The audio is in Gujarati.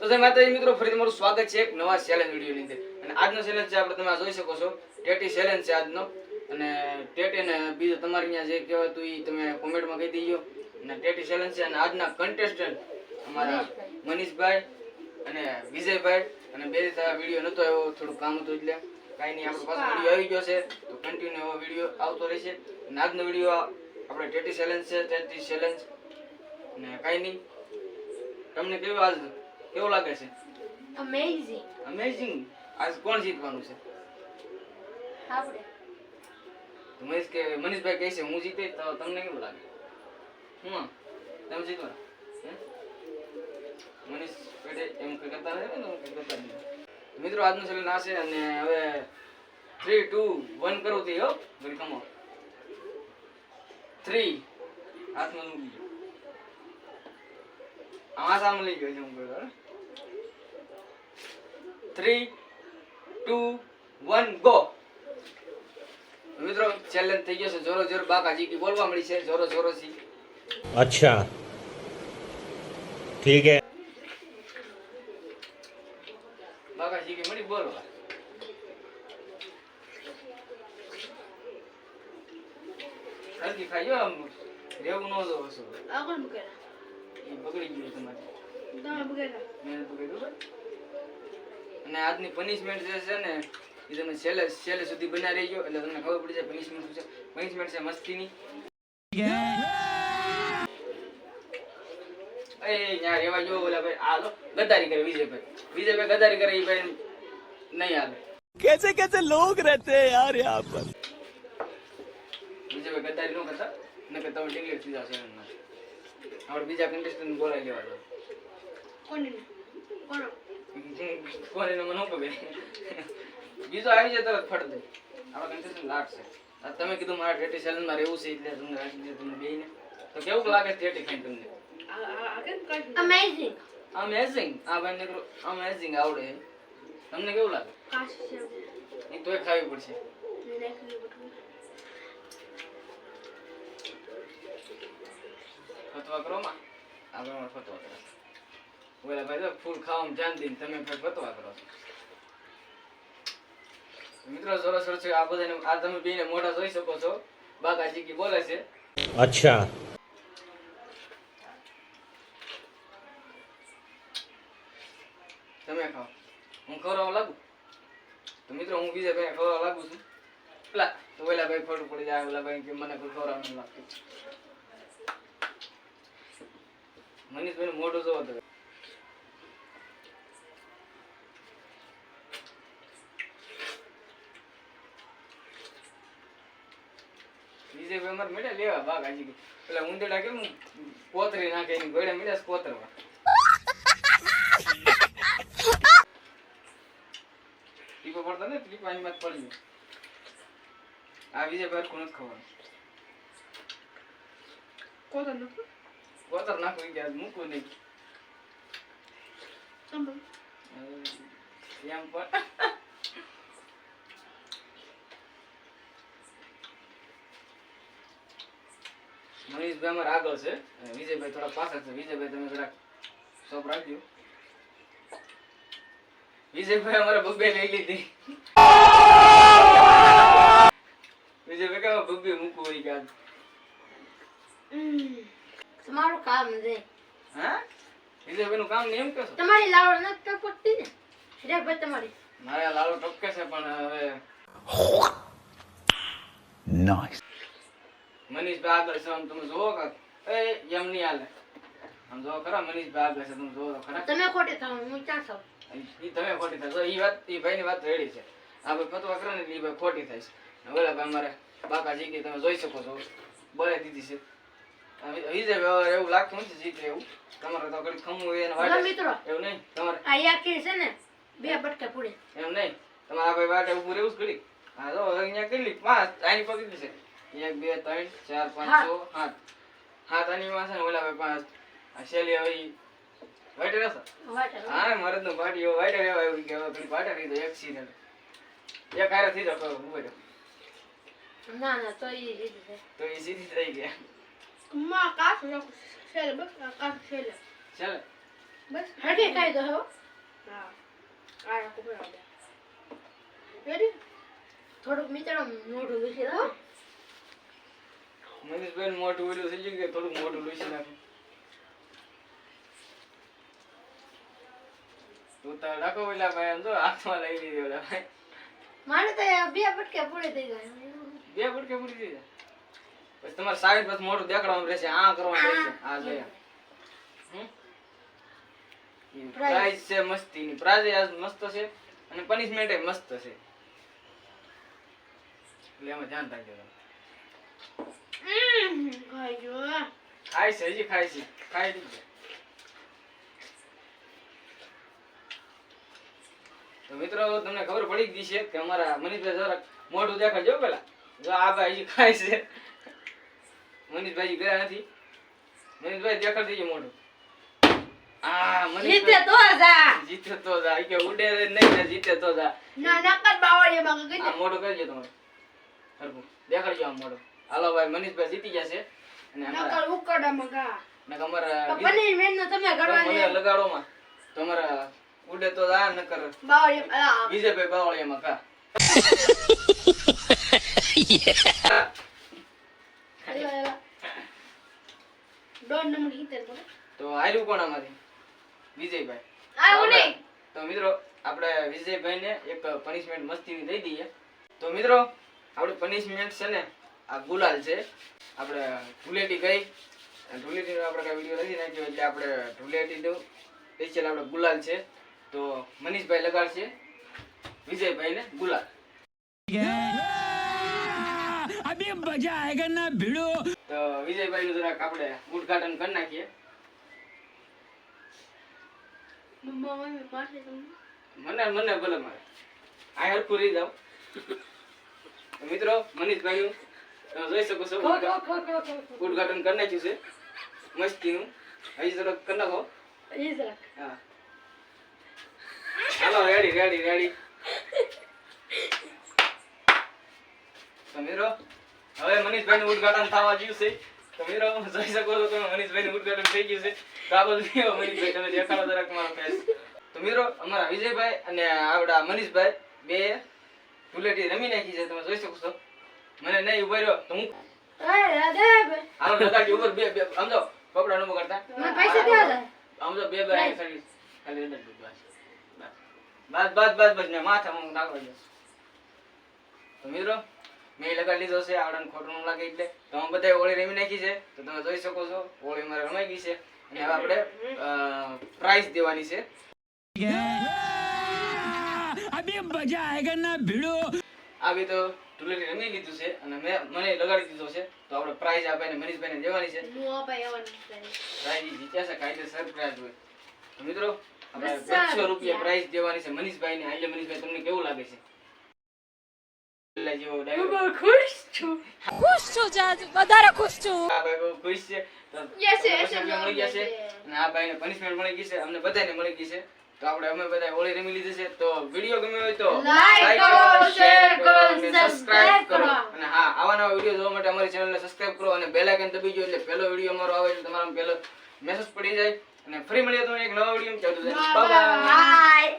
તો જય માતાજી મિત્રો ફરી તમારું સ્વાગત છે એક નવા ચેલેન્જ વિડીયોની અંદર. અને આજનો ચેલેન્જ છે આપણે તમે જોઈ શકો છો, ટેટી ચેલેન્જ છે આજનો. અને ટેટી ને બીજું તમારે અહીંયા જે કહેવાય તું એ તમે કોમેન્ટમાં કહી દેજો. અને ટેટી ચેલેન્જ છે અને આજના કન્ટેસ્ટન્ટ અમારા મનીષભાઈ અને વિજયભાઈ. અને બે વીડિયો નતો આવ્યો, થોડું કામ હતું એટલે. કાંઈ નહીં, આપણો પાછો વીડિયો આવી ગયો છે. તો કન્ટિન્યુ એવો વીડિયો આવતો રહેશે. અને આજનો વીડિયો આપણે ટેટી ચેલેન્જ છે, ટેટી ચેલેન્જ અને કાંઈ નહીં. તમને કેવું આજ કેવું લાગે છે? અમેઝિંગ અમેઝિંગ આજ કોણ જીતવાનું છે? આપણે. મહેશ કે મનીષભાઈ કહે છે હું જીતે તો તમને કેવું લાગે? હું તમે જીતો? મનીષ પેટે એમ કંઈ કરતા રહે ને કંઈ કરતા નહીં. મિત્રો આજનું ચેલેન્જ ના છે અને હવે થ્રી ટુ વન કરું તે હો. વેલકમ કમો થ્રી હાથમાં મૂકી સામે લઈ જજો હું થ્રી ટુ વન ગો મિત્રો ચેલેન્જ થઈ ગયો છે. જોરો જોરો બાકાજી કી બોલવા મળી છે. જોરો જોરો સી અચ્છા. ઠીક હે. બાકાજી કી મળી બોલવા હલકી ખાઈ જો આમ. રેવું ન જો વસુ આગળ મૂકેલા. એ બગડી ગયું તમારે તમે બગેરા મહેનત બગડ્યું બરાબર? અને આજની પનિશમેન્ટ જે છે ને એ તમે છેલ્લે છેલ્લે સુધી બના રહી ગયો એટલે તમને ખબર પડી જાય પનિશમેન્ટ શું છે પનિશમેન્ટ છે મસ્તીની એ યાર એવા જો ઓલા ભાઈ આ લો ગદ્દારી કરે વિજયભાઈ વિજયભાઈ ગદ્દારી કરે એ ભાઈ નહીં હાલે कैसे कैसे लोग रहते हैं यार यहाँ पर વિજયભાઈ ગદ્દારી ન કરતા નકર તમે ડિગ્લેટ થઈ જશો એમ આપણે બીજા કન્ટેસ્ટન્ટ બોલાવી લેવા દો કોને કોનો મને ન ખબર બીજો આવી જાય તરત ફટ દે આપણા કન્ટેસ્ટન્ટ લાગશે આ તમે કીધું મારા ટેટી સેલનમાં રહેવું છે એટલે તમને રાખી દીધું તમને બેયને તો કેવું લાગે ટેટી ખાઈને તમને Amazing. અમેઝિંગ આ ભાઈને અમેઝિંગ આવડે તમને કેવું લાગે એ તોય ખાવી પડશે ફતવા કરો માં. ફતવા કરો. ઓલા ભાઈ ફૂલ ખાવામાં ધ્યાન દઈને તમે ફતવા કરો છો. મિત્રો સરસ છે. આ બધાને આ તમે બેને મોઢા જોઈ શકો છો. બાકાજી કી બોલે છે. અચ્છા. તમે ખાઓ. હું ખવડાવવા લાગુ? તો મિત્રો હું બીજા ભાઈ ખવડાવવા લાગુ છું. પેલા તો ઓલા ભાઈ ખોટું પડી જાય ઓલા ભાઈ કે મને કોઈ ખવડાવવાનું લાગતું. મનીષભાઈ મોઢું જોવો તો વિજયભાઈ અમારે મેળા લેવા બાગ આજી પેલા ઉંદેડા કેમ કોતરી નાખે, એની ગોળે મેળા કોતરવા. ટીપો પડતા ને, ટીપો આની માં પડી આ વિજયભાઈ કોણ જ ખબર કોતો નથી કોતર નાખો ઈ કે આજ મૂકવું નહીં એમ પણ મનીષભાઈ અમારે આગળ છે અને વિજયભાઈ થોડા પાછળ છે વિજયભાઈ તમે થોડાક સોપ રાખજો વિજયભાઈ અમારે બબ્બે લઈ લીધી વિજયભાઈ કે બબ્બે મૂકવું હોય કે તમારું કામ છે. હે? એટલે બેનું કામ ને એમ કહેશો? તમારી લાવડ ન ટપકતી ને. રે ભાઈ તમારી. મારે લાવડ ટપકે છે પણ હવે નાઈસ મનીષભાઈ આગળ છે આમ તમે જોવો કાક. એ એમ નહીં હાલે. આમ જોવો ખરા મનીષ આગળ છે તમે જોવો ખરા. તમે ખોટી થાવ હું ક્યાં છું એ તમે ખોટી થાવ. એ વાત એ ભાઈની વાત રેડી છે. આ ભાઈ પતવા કરે ને એ ભાઈ ખોટી થાય છે. બોલે ભાઈ અમારે બાકાજી કે તમે જોઈ શકો છો. બોલે દીધી છે. વિજય વ્યવહાર એવું લાગતું નથી જીતે એવું. તમારે તો ઘડી ખમવું એને વાટે. મિત્રો. એવું નહીં? તમારે? આ યાકી છે ને બે બટકા પૂરે. એમ નહીં? તમારે ભાઈ વાટે ઊભું રહેવું જ ઘડી હા તો અહીંયા કેટલી પાંચ આની પકડી છે. એક બે ત્રણ ચાર પાંચ છ સાત. સાત આની માં ને ઓલા ભાઈ પાંચ. આ શેલી હવે વાટે રહેશે. હા મરદનું પાટી એવો વાઈટર એવા એવું કે હવે પાટે રહી તો એક સીન એક હારે થઈ જાવ ના ના તો એ સીધી થઈ ગયા. માં કાશ છેલ્લે બસ આકાશ છેલ્લે ચાલે બસ હટે કાઈ દો હો હા આ રાખો બરાબર રેડી થોડુંક મિત્રો મોઢું લૂછી દો મનીષભાઈ મોટું ઓલું થઈ ગયું કે થોડુંક મોટું લૂસી નાખો તું તો રાખો પેલા ભાઈ આમ હાથમાં લઈ લીધો ભાઈ મારે તો બે બટકે પૂરી થઈ જાય બે ફટકે પૂરી થઈ જાય પછી તમારે સાઈડ પછી મોઢું દેખાડવાનું રહેશે આ કરવાનું રહેશે. આ જોયા પ્રાઇઝ છે મસ્તીની પ્રાઇઝ આજ મસ્ત છે અને પનિશમેન્ટ મસ્ત છે. એટલે એમાં ધ્યાન રાખજો ખાય છે હજી ખાય છે. ખાઈ લીધું. તો મિત્રો તમને ખબર પડી ગઈ છે કે અમારા મનીષભાઈ જરાક મોઢું દેખાડજો પેલા. જો આ ભાઈ હજી ખાય છે. મનીષભાઈ ગયા નથી. મનીષભાઈ દેખાડ દેજો મોઢું. આ જીતે તો જા. જીતે તો જા. કે ઉડે નહીં ને જીતે તો જા. ના નકર બાવળીયામાં ગઈ આ મોઢું કરજો તમારે. હરખું. દેખાડજો આ મોઢું. હાલો ભાઈ મનીષભાઈ જીતી ગયા અને નકર ઉકડામાં ગા. ને અમારા તો મેન નો તમે કરવાની લગાડો માં તમારા ઉડે તો આ નકર બાવળીયા વિજયભાઈ બાવળિયામાં કા તો આયરું કોણ અમારી વિજયભાઈ. તો મિત્રો આપણે વિજયભાઈ ને એક પનિશમેન્ટ મસ્તીની દઈ દઈએ. તો મિત્રો આપણે પનિશમેન્ટ છે ને આ ગુલાલ છે. આપણે ધૂલેટી ગઈ ધૂલેટીનો આપણે કાંઈ વીડિયો નથી નાખ્યો એટલે આપણે ધૂલેટીનું સ્પેશિયલ આપણે ગુલાલ છે. તો મનીષભાઈ લગાડશે. વિજયભાઈ ને ગુલાલ અભી મજા આયેગા ના ભીડો. તો વિજયભાઈનું જરાક આપણે ઉદઘાટન કરી નાખીએ. મને મને ભલે મારે. આ હરખું રહી જાવ મિત્રો મનીષભાઈ નું તમે જોઈ શકો છો ઉદઘાટન કરી નાખ્યું છે. મસ્તી નું હજી જરાક કરી નાખો. હા. હાલો રેડી રેડી રેડી તો હવે મનીષભાઈનું ઉદઘાટન થવા ગયું છે. તો જોઈ શકો છો તમે મનીષભાઈનું ઉદઘાટન થઈ ગયું છે. તો આ બધું મનીષભાઈ? તમે દેખાડો જરાક મારો ફેસ તો મિત્રો અમારા વિજયભાઈ અને મનીષભાઈ બે રમી નાખી છે. તમે જોઈ શકો છો. મને નહીં ઊભા રહ્યો તો હું ઉપર બે બે આમ કપડા નો કરતા પૈસા બે બે ખાલી અંદર બસ. બસ બસ બસ બસ મેં માથામાં નાખવા દો તો મિત્રો મેં લગાડી લીધો છે આવડાને ખોટું ન લાગે એટલે. તો હું બધા હોળી રમી નાખી છે. તો તમે જોઈ શકો છો ઓળી મારે રમાઈ ગઈ છે. અને હવે આપણે પ્રાઇઝ દેવાની છે. આવી તો ટુલેટી રમી લીધું છે અને મેં મને લગાડી દીધો છે. તો આપણે પ્રાઇઝ આપીને મનીષભાઈને દેવાની છે. હું અપાય આવવાની પ્રાઇઝ જીત્યા છે કાયદે સરપ્રાઈઝ હોય. મિત્રો આપણે 500 રૂપિયા પ્રાઇઝ દેવાની છે મનીષભાઈ ને આજે મનીષભાઈ તમને કેવું લાગે છે? જેવો dialogue. ખુશ છું. ખુશ છું જાજ વધારે ખુશ છું. આ ભાઈ બહુ ખુશ છે. યસ બી મળી ગયા છે. અને આ ભાઈને પનિશમેન્ટ મળી ગઈ છે. અમને બધાને મળી ગઈ છે. તો આપણે અમે બધા હોળી રમી લીધી છે. તો વીડિયો ગમ્યો હોય તો like કરો, શેર કરો, અને subscribe કરો. અને હા આવા નવા વીડિયો જોવા માટે અમારી ચેનલને સબસ્ક્રાઇબ કરો અને બેલ આઇકન દબાવી જો એટલે પહેલો વીડિયો અમારો આવે એટલે તમારો પહેલો મેસેજ પડી જાય. અને ફરી મળીએ તો એક નવા વીડિયો ચાલુ બાય બાય